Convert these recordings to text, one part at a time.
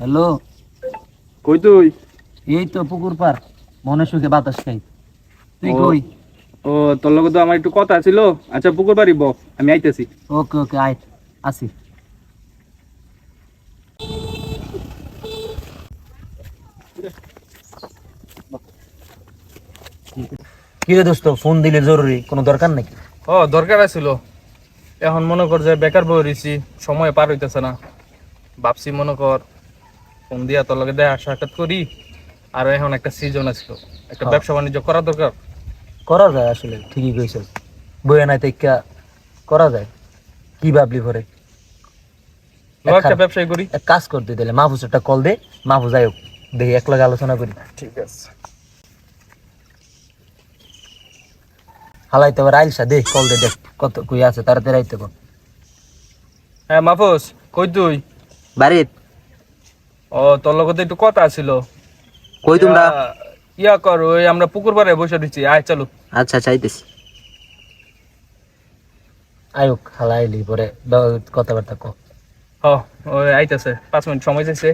Hello? কই তুই? এই তো পুকুর পার মনে সুখে বাতাস খাই। তুই। কই? ও তোর লগে তো আমার একটু কথা ছিল। আচ্ছা পুকুর বাড়ি ব আমি আইতেছি। ওকে ওকে আয় আসি। কি রে দোস্ত ফোন দিলে জরুরি কোনো দরকার নাকি? ও দরকার আছিল। এখন মনে কর যে বেকার বই রইছি সময় পার হইতেছে না। ভাবছি মনে কর ফোন দিয়া তোর লগে দেখা সাক্ষাৎ করি। আর এখন একটা সিজন আছিল একটা হ্যাঁ। ব্যবসা বাণিজ্য করা দরকার। করা যায় আসলে ঠিকই কইছিস। বইয়া নাই তেকা করা যায়। কি ভাবলি পরে? একটা ব্যবসায় করি। এক কাজ করতে দিলে মাহফুজ একটা কল দে। মাহফুজ আয়ক দেখি এক লগে আলোচনা করি। ঠিক আছে। হালাইতে পারে আইলসা দে কল দে দেখ কত কই আছে তাড়াতাড়ি আইতে কর। হ্যাঁ মাফুস কই তুই? বাড়িত। ও তোর লগে তো একটু কথা আছিল কই তোমরা? ইয়া- কর ওই আমরা পুকুর পাড়ে বসে দিচ্ছি আয় চলো। আচ্ছা চাইতেছি আয়ুক হালাইলি পরে কথাবার্তা কো। হ ওই আইতেছে। পাঁচ মিনিট সময় চাইছে।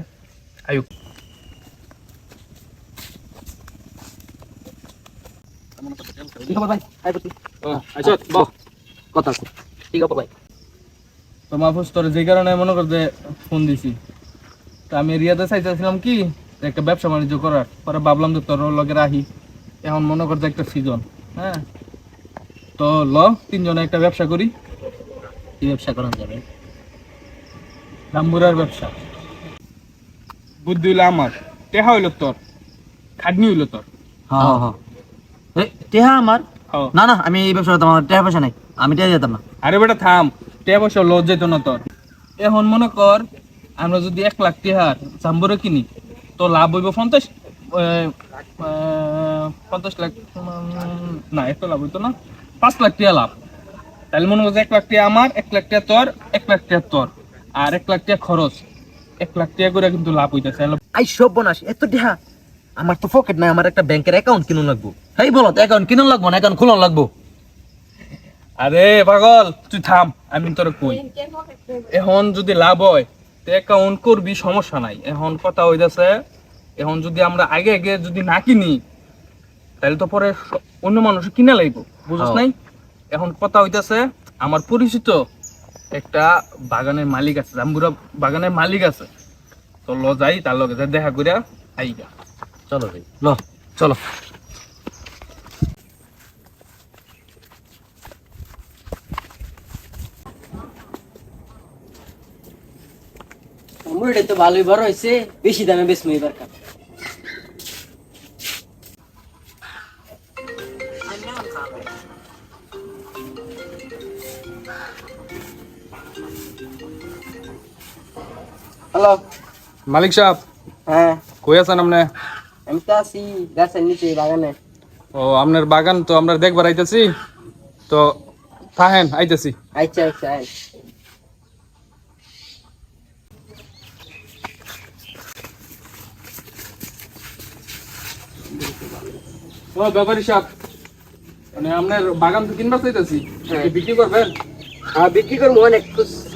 আয়ুক আচ্ছা কথা ঠিক আছে ভাই? তো মাহফুজ তোর যে কারণে মনে কর যে ফোন দিছি। তা আমি রিয়াদে চাইতেছিলাম কি একটা ব্যবসা বাণিজ্য করার পরে ভাবলাম যে তোর লগে রাহি। এখন মনে কর একটা সিজন হ্যাঁ? তো ল তিনজনে একটা ব্যবসা করি। কি ব্যবসা করা যাবে? জাম্বুরার ব্যবসা। বুদ্ধি হইল আমার। টেহা হইল তোর। খাটনি হইল তোর। হ্যাঁ হ্যাঁ হ্যাঁ। এ টেহা আমার? হ্যাঁ না না আমি এই ব্যবসা করতাম আমার টেহা পয়সা নাই। আমি টেহা যেতাম না। আরে বেটা থাম টেহা পয়সা লজ যেত না তোর। এখন মনে কর আমরা যদি এক লাখ টেহার জাম্বুরা কিনি তো লাভ হইব পঞ্চাশ পঞ্চাশ লাখ না এত লাভ হইতো না পাঁচ লাখ টিয়া লাভ। তাহলে মনে করছে এক লাখ টিয়া আমার এক লাখ টিয়া তোর এক লাখ টিয়া তোর। আর এক লাখ টিয়া খরচ এক লাখ টিয়া করে কিন্তু লাভ হইতেছে। আই সব বনাস এত টেহা আমার তো পকেট নাই আমার একটা ব্যাংকের অ্যাকাউন্ট কিনুন লাগবো। হেই বলো তো অ্যাকাউন্ট কিনুন লাগবো না অ্যাকাউন্ট খুলন লাগবো? আরে পাগল তুই থাম আমি তোর কই। এখন যদি লাভ হয় তো অ্যাকাউন্ট করবি সমস্যা নাই। এখন কথা হইতাছে এখন যদি আমরা আগে আগে যদি না কিনি তাহলে তো পরে অন্য মানুষ কিনা লাগবে বুঝছ হ্যাঁ। নাই? এখন কথা হইতাছে আমার পরিচিত একটা বাগানের মালিক আছে জাম্বুরা বাগানের মালিক আছে। তো ল যাই তার লগে দেখা করিয়া আইগা। চলো ভাই। ল চলো। মুড়িটা তো ভালোই বড় হয়েছে বেশি দামে বেশি এবার কাপ হ্যালো মালিক সাহেব হ্যাঁ কই আছেন আপনি আমি তো আছি গাছের নিচে বাগানে ও আপনার বাগান তো আমরা দেখবার আইতেছি তো থাহেন আইতেছি আচ্ছা আচ্ছা আচ্ছা ও ব্যাপারী সাহেব মানে আপনার বাগান তো কিনবার চাইতেছি। হ্যাঁ। বিক্রি করবেন? আর বিক্রি করব অনেক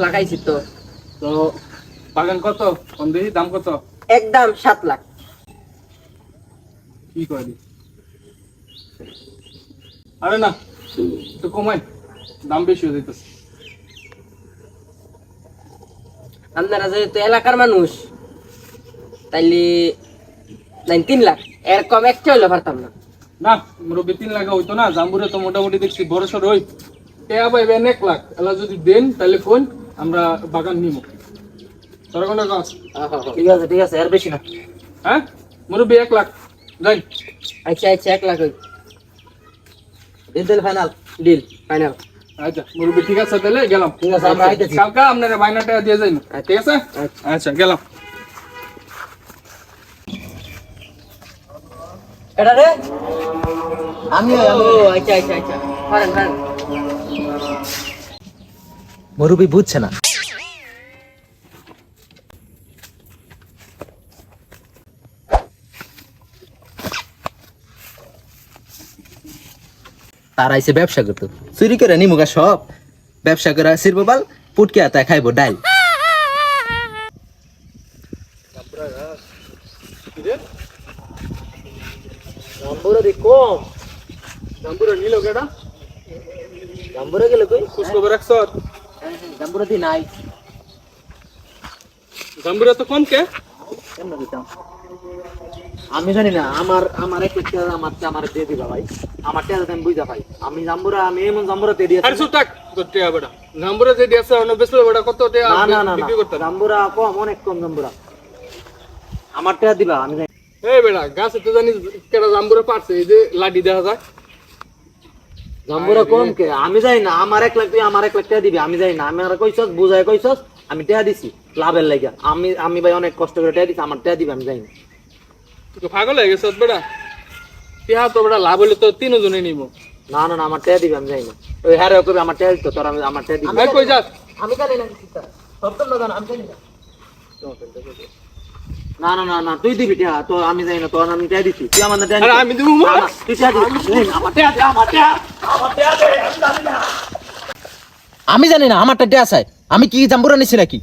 লাগাইছি তো। তো বাগান কত? কোন দেখি দাম কত? একদম সাত লাখ। কি করি আরে না তো কমাই। দাম বেশি হয়ে যাইতেছে। আপনারা যেহেতু এলাকার মানুষ তাইলে তিন লাখ। এর কম একটা হইলে পারতাম না। না মুরব্বী তিন লাখ হইতো না জাম্বুরে তো মোটামুটি দেখছি বড় সড় হই টেয়া পাইবেন এক লাখ। এলা যদি দেন তাহলে ফোন আমরা বাগান নিব তোরা ঠিক আছে ঠিক আছে আর বেশি না। হ্যাঁ? মুরব্বী এক লাখ। যাই। আচ্ছা আচ্ছা এক লাখ হই। তাহলে ফাইনাল ডিল ফাইনাল আচ্ছা মুরব্বী ঠিক আছে তাহলে গেলাম। ঠিক আছে, আমরা। কালকা আপনারা বাইনাটা দিয়ে যাই ঠিক আছে? আচ্ছা। আচ্ছা গেলাম। এটা রে? আমি আচ্ছা আচ্ছা আচ্ছা। পারেন পারেন মুরুবি বুঝছে না। তার আইসে ব্যবসা করতো। চুরি করে নিমুগা সব। ব্যবসা করে সিরবো পুটকে আতা খাইবো ডাইল। দি কম জাম্বুরা নিল কেডা জাম্বুরা গেলে কই খোঁজ খবর হ্যাঁ, হ্যাঁ, জাম্বুরা দি নাই জাম্বুরা তো কম কে কেমন দিতাম আমি জানি না আমার আমার এক একটা আমার আমার দিয়ে দিবা ভাই আমার টেয়া আমি বুঝা পাই আমি জাম্বুরা আমি এমন জাম্বুরা তে দিয়েছি আরে সুতাক তোর টিয়া জাম্বুরা যে দিয়েছে অন্য বেশ বেটা কত টিয়া না না না জাম্বুরা কম অনেক কম জাম্বুরা আমার টেয়া দিবা আমি জানি এই বেটা গাছে তো জানিস কেডা জাম্বুরা পারছে এই যে লাঠি দেখা যায়। জাম্বুরা কম কে? আমি যাই না আমার এক লাখ তুই আমার এক লাখ টাকা দিবি আমি যাই না। আমি আর কইছস বুঝাই কইছস আমি টাকা দিছি লাভের লাগা আমি আমি ভাই অনেক কষ্ট করে টাকা দিছি আমার টাকা দিবি আমি যাই না। তুই পাগল হয়ে গেছ বেটা। টিয়া তো বেড়া লাভ হইলে তো তিনজনে নিব। না না না আমার টাকা দিবি আমি জানি না। ওই হ্যাঁ রে কবি আমার টাকা দিত তোর আমি আমার টাকা দিবি। ভাই কই যাস? আমি জানি না না জানো আমি জানি না। না না না না তুই দিবি টাকা তো আমি জানি না তোর আমি টাকা দিছি তুই আমার টাকা আরে আমি দিব। না, না, তুই টাকা দিবি জানি না, আমার টাকা দে আমার টাকা আমার টাকা দে আমি জানি না। আমি জানি না আমারটা ড্যাস চাই। আমি কি জাম্বুরা নিছি নাকি